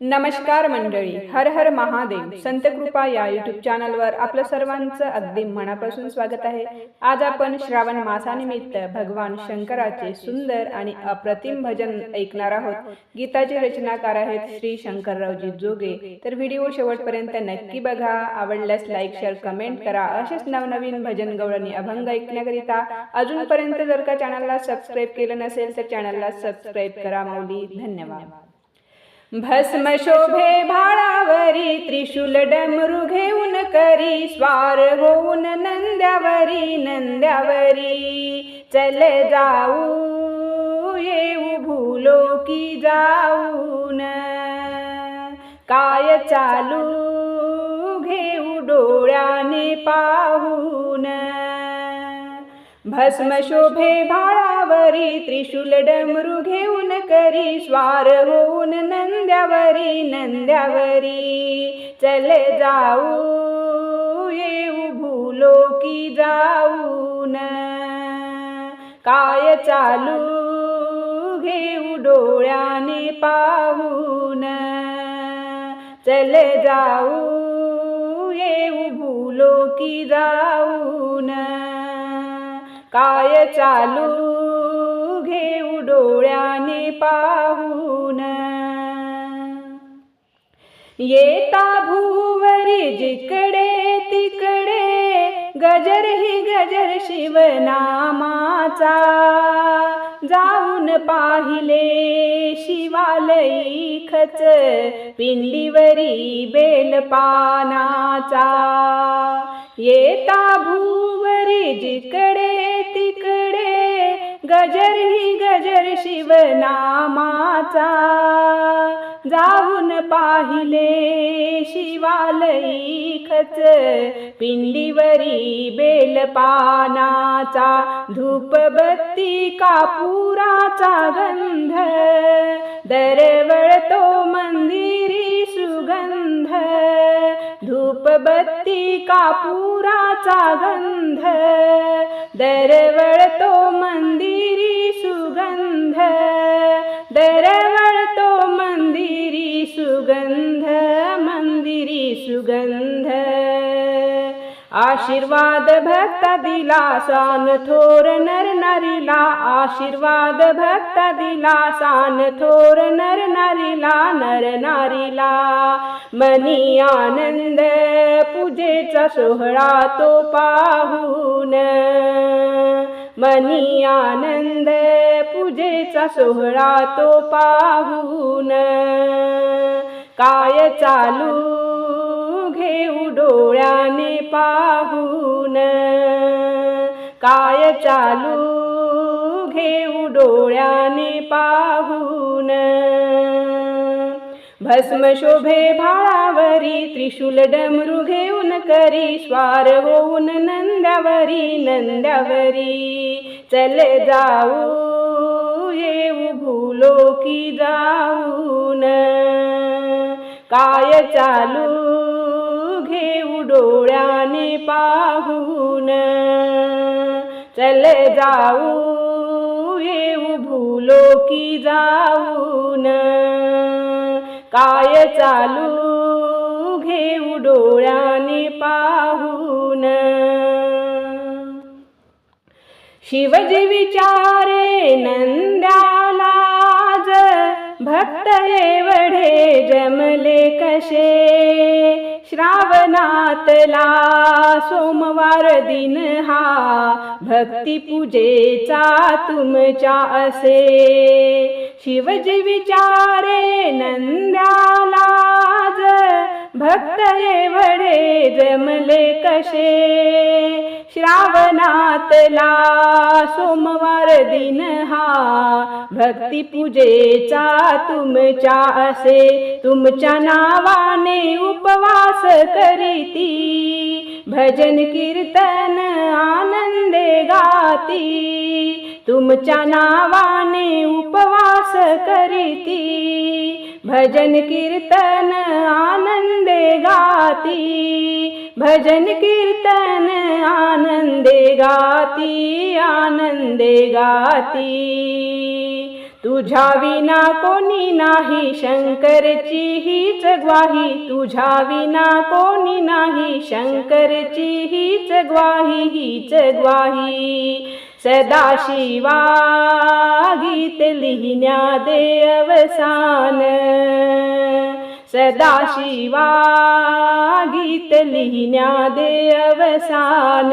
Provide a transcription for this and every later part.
नमस्कार मंडळी हर हर महादेव. संत कृपा या युट्यूब चॅनलवर आपलं सर्वांचं अगदी मनापासून स्वागत आहे. आज आपण श्रावण मासानिमित्त भगवान शंकराचे सुंदर आणि अप्रतिम भजन ऐकणार आहोत. गीताचे रचनाकार आहेत श्री शंकररावजी जोगे. तर व्हिडिओ शेवटपर्यंत नक्की बघा. आवडल्यास लाईक शेअर कमेंट करा. असेच नवनवीन भजन गवळणी अभंग ऐकण्याकरिता अजूनपर्यंत जर का चॅनलला सबस्क्राईब केलं नसेल तर चॅनलला सबस्क्राईब करा माऊली. धन्यवाद. भस्म शोभे भाळावरी त्रिशूल डमरू घेऊन करी स्वार होऊन नंद्यावरी नंद्यावरी. चल जाऊ येऊ भूलो की जाऊन. काय चालू घेऊ डोळ्याने पाहून. भस्म शोभे नंद्यावरी त्रिशूल डमरू घेऊन करी स्वार होऊन नंद्यावरी नंद्यावरी. चल जाऊ येऊ भूलो की जाऊन. काय चालू घेऊ डोळ्याने पाहून. चल जाऊ येऊ भूलो की जाऊन. काय चालू घेऊ डोळ्याने पाहून. येता भूवरी जिकडे तिकडे गजर ही गजर शिवनामाचा जाऊन पाहिले शिवालयी खच पिंडीवरी बेलपानाचा. येता भूवरी जिकडे गजर ही गजर शिवनामाचा जाऊन पाहिले शिवालयी खच पिंडीवरी बेलपानाचा. धूपबत्ती कापुराचा गंध दरवळतो मंदिरी सुगंध. धूपबत्ती कापुराचा गंध दरवळतो सुगंध आशीर्वाद भक्ता दिला सान थोर नर नारीला। आशीर्वाद भक्ता दिला सान थोर नर नारीला नर नारीला। मनी आनंद पूजेचा सोहळा तो पाहून। मनी आनंद पूजेचा सोहळा तो पाहून। काय चालू घेऊ डोळ्याने पाहून. काय चालू घेऊ डोळ्याने पाहून. भस्म शोभे भाळावरी त्रिशूल डमरू घेऊन करी. स्वार होऊन नंदावरी नंदावरी चल जाऊ येऊ भूलो की जाऊन. काय चालू डोळ्याने पाहून चल जाऊ येऊ भूलो की जाऊन. काय चालू घेऊ डोळ्याने पाहून. शिवजी विचारे नंदा भक्त एवढे जमले कसे श्रावणातला सोमवार दिन हा भक्ती पूजेचा तुमच्या असे. शिवजी विचारे नंद्याला भक्त वडे जमले कसे? श्रावणातला सोमवार दिन हा. भक्ती पूजेचा तुमच्या असे. तुमच्या नावाने उपवास करीती. भजन कीर्तन आनंदे गाती. तुमच्या नावाने उपवास करीती. भजन कीर्तन आनंदे गाती। भजन कीर्तन आनंदे गाती आनंदे गाती। तुझ्या विना कोणी नाही शंकरची हीच ग्वाही। तुझ्या विना कोणी नाही शंकरची हीच ग्वाही हीच ग्वाही। सदाशिवा गीत लिहिण्या दे अवसान। सदाशिवा गीत लिहिण्या दे अवसान.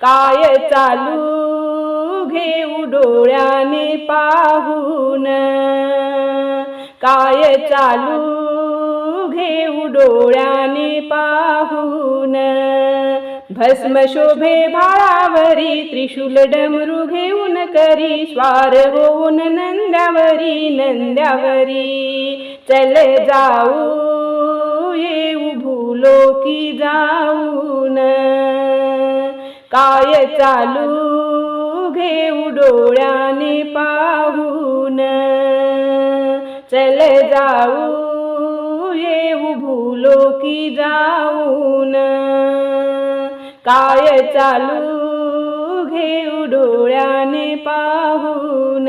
काय चालू घेऊ डोळ्याने पाहून. काय चालू घेऊ डोळ्याने पाहून. भस्म शोभे भाळावरी त्रिशूल डमरू घेऊन करी. स्वार होऊन नंद्यावरी नंद्यावरी. चल जाऊ येऊ भूलोकी जाऊन. काय चालू घेऊ डोळ्याने पाहून. चल जाऊ येऊ भूलोकी जाऊन. काय चालू घेऊ डोळ्याने पाहून.